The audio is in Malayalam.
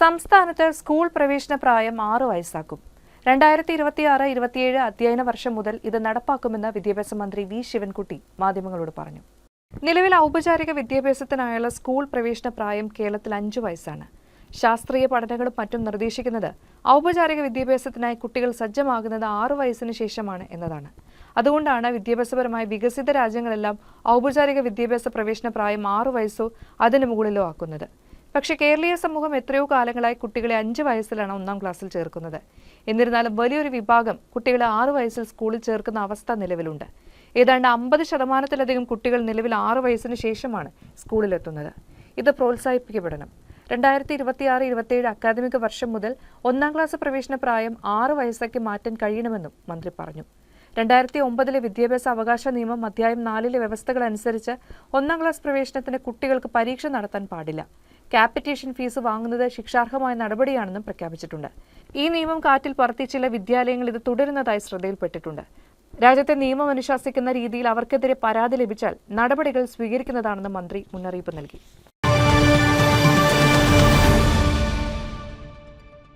സംസ്ഥാനത്ത് സ്കൂൾ പ്രവേശന പ്രായം ആറ് വയസ്സാക്കും. രണ്ടായിരത്തി ഇരുപത്തിയാറ് ഇരുപത്തിയേഴ് അധ്യയന വർഷം മുതൽ ഇത് നടപ്പാക്കുമെന്ന് വിദ്യാഭ്യാസ മന്ത്രി വി. ശിവൻകുട്ടി മാധ്യമങ്ങളോട് പറഞ്ഞു. നിലവിൽ ഔപചാരിക വിദ്യാഭ്യാസത്തിനായുള്ള സ്കൂൾ പ്രവേശന പ്രായം കേരളത്തിൽ അഞ്ചു വയസ്സാണ്. ശാസ്ത്രീയ പഠനങ്ങളും മറ്റും നിർദ്ദേശിക്കുന്നത് ഔപചാരിക വിദ്യാഭ്യാസത്തിനായി കുട്ടികൾ സജ്ജമാകുന്നത് ആറു വയസ്സിന് ശേഷമാണ് എന്നതാണ്. അതുകൊണ്ടാണ് വിദ്യാഭ്യാസപരമായി വികസിത രാജ്യങ്ങളെല്ലാം ഔപചാരിക വിദ്യാഭ്യാസ പ്രവേശന പ്രായം ആറു വയസ്സോ അതിനു മുകളിലോ ആക്കുന്നത്. പക്ഷേ കേരളീയ സമൂഹം എത്രയോ കാലങ്ങളായി കുട്ടികളെ അഞ്ച് വയസ്സിലാണ് ഒന്നാം ക്ലാസ്സിൽ ചേർക്കുന്നത്. എന്നിരുന്നാലും വലിയൊരു വിഭാഗം കുട്ടികളെ ആറു വയസ്സിൽ സ്കൂളിൽ ചേർക്കുന്ന അവസ്ഥ നിലവിലുണ്ട്. ഏതാണ്ട് അമ്പത് ശതമാനത്തിലധികം കുട്ടികൾ നിലവിൽ ആറു വയസ്സിന് ശേഷമാണ് സ്കൂളിലെത്തുന്നത്. ഇത് പ്രോത്സാഹിപ്പിക്കപ്പെടണം. രണ്ടായിരത്തി ഇരുപത്തിയാറ് ഇരുപത്തിയേഴ് അക്കാദമിക വർഷം മുതൽ ഒന്നാം ക്ലാസ് പ്രവേശന പ്രായം ആറ് വയസ്സാക്കി മാറ്റാൻ കഴിയണമെന്നും മന്ത്രി പറഞ്ഞു. രണ്ടായിരത്തി ഒമ്പതിലെ വിദ്യാഭ്യാസ അവകാശ നിയമം അധ്യായം നാലിലെ വ്യവസ്ഥകൾ അനുസരിച്ച് ഒന്നാം ക്ലാസ് പ്രവേശനത്തിന് കുട്ടികൾക്ക് പരീക്ഷ നടത്താൻ പാടില്ല. ക്യാപിറ്റേഷൻ ഫീസ് വാങ്ങുന്നത് ശിക്ഷാർഹമായ നടപടിയാണെന്നും പ്രഖ്യാപിച്ചിട്ടുണ്ട്. ഈ നിയമം കാറ്റിൽ പറത്തി ചില വിദ്യാലയങ്ങൾ ഇത് തുടരുന്നതായി ശ്രദ്ധയിൽപ്പെട്ടിട്ടുണ്ട്. രാജ്യത്തെ നിയമം അനുശാസിക്കുന്ന രീതിയിൽ അവർക്കെതിരെ പരാതി ലഭിച്ചാൽ നടപടികൾ സ്വീകരിക്കുന്നതാണെന്ന് മന്ത്രി മുന്നറിയിപ്പ് നൽകി.